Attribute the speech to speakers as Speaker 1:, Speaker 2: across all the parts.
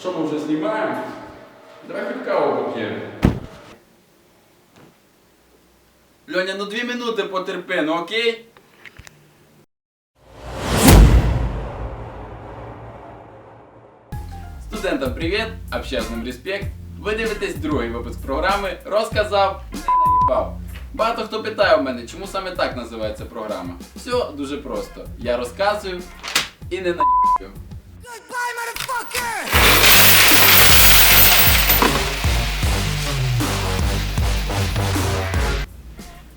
Speaker 1: Що ми вже знімаємо? Давай хоч каву поп'ємо. Льоня, ну дві минути потерпи, ну окей? Студентам привіт, общественним респект. Ви дивитесь другий випуск програми Розказав, не наїбав. Багато хто питає у мене, чому саме так називається програма. Все дуже просто. Я розказую і не наїбаю.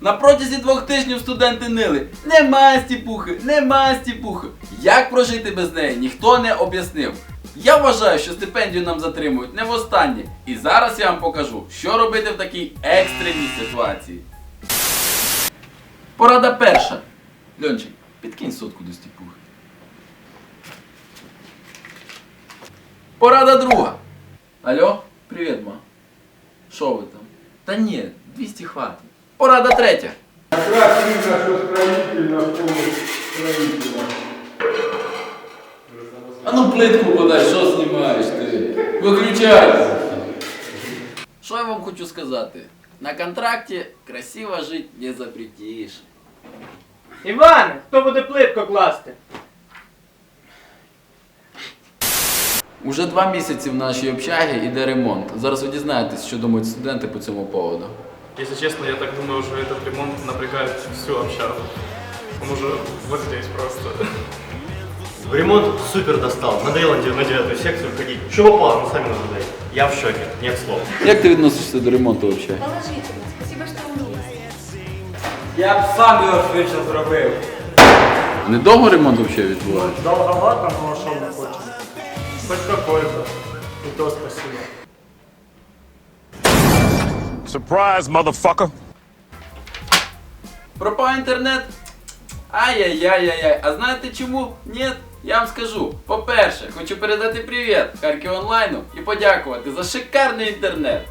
Speaker 1: На протязі двох тижнів студенти нили. Нема стіпухи, нема стіпухи. Як прожити без неї, ніхто не об'яснив. Я вважаю, що стипендію нам затримують не востаннє. І зараз я вам покажу, що робити в такій екстреній ситуації. Порада перша. Льончик, підкинь сотку до стіпухи. Порада друга. Алло, привіт, ма. Що ви там? Та ні, 200 хватить. Порада третя.
Speaker 2: Якраз видно, що строїтель на полі строїтеля.
Speaker 1: А ну плитку подай, що знімаєш ти? Виключай! Що я вам хочу сказати? На контракті красиво жити не запретиш.
Speaker 3: Іване, хто буде плитку класти?
Speaker 1: Уже два місяці в нашій общагі іде ремонт. Зараз ви дізнаєтесь, що думають студенти по цьому поводу.
Speaker 4: Если честно, я так думаю, уже этот ремонт напрягает всю общагу. Он уже вот здесь просто.
Speaker 5: Ремонт супер достал. Надоело на девятую секцию ходить. Чего попало, ну сами наблюдайте. Я в шоке, нет слов.
Speaker 1: Як ти відносишся до ремонту взагалі?
Speaker 6: Положительно. Спасибо, что он есть.
Speaker 3: Я б сам його швидше зробив.
Speaker 1: Недовго ремонт взагалі відбувається?
Speaker 3: Долговато, що ми хочемо? Хоч какой-то. І то спасибо.
Speaker 7: Surprise, motherfucker.
Speaker 1: Пропав інтернет? Ай-яй-яй-яй-яй. А знаєте чому? Ні? Я вам скажу. По-перше, хочу передати привіт Харків онлайну і подякувати за шикарний інтернет.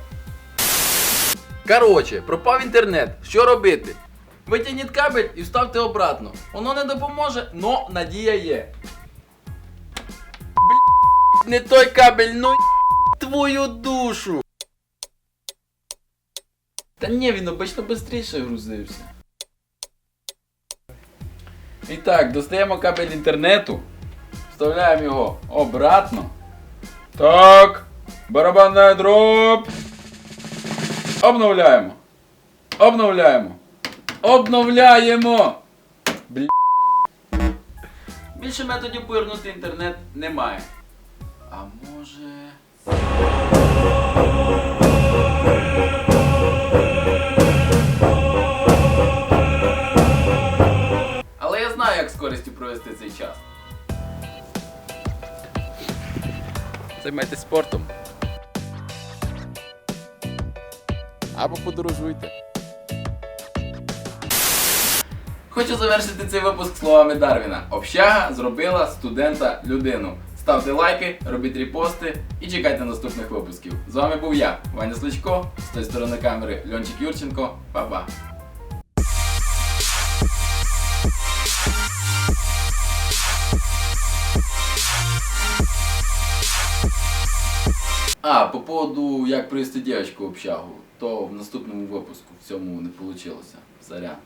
Speaker 1: Короче, пропав інтернет. Що робити? Витягніть кабель і вставте обратно. Воно не допоможе, но надія є. Блін, не той кабель, ну твою душу. Та ні, він обично швидше грузився. І так, достаємо кабель інтернету, вставляємо його обратно. Так, барабанна дроп. Обновляємо. Обновляємо. Обновляємо. Бля. Більше методів повернути інтернет немає. А може. Провести цей час. Займайтесь спортом. Або подорожуйте. Хочу завершити цей випуск словами Дарвіна. Общага зробила студента людину. Ставте лайки, робіть репости і чекайте наступних випусків. З вами був я, Ваня Сличко, з тої сторони камери Льончик Юрченко. Па-па. А, по поводу як привести дівчинку в общагу, то в наступному випуску в цьому не вийшло. Заря.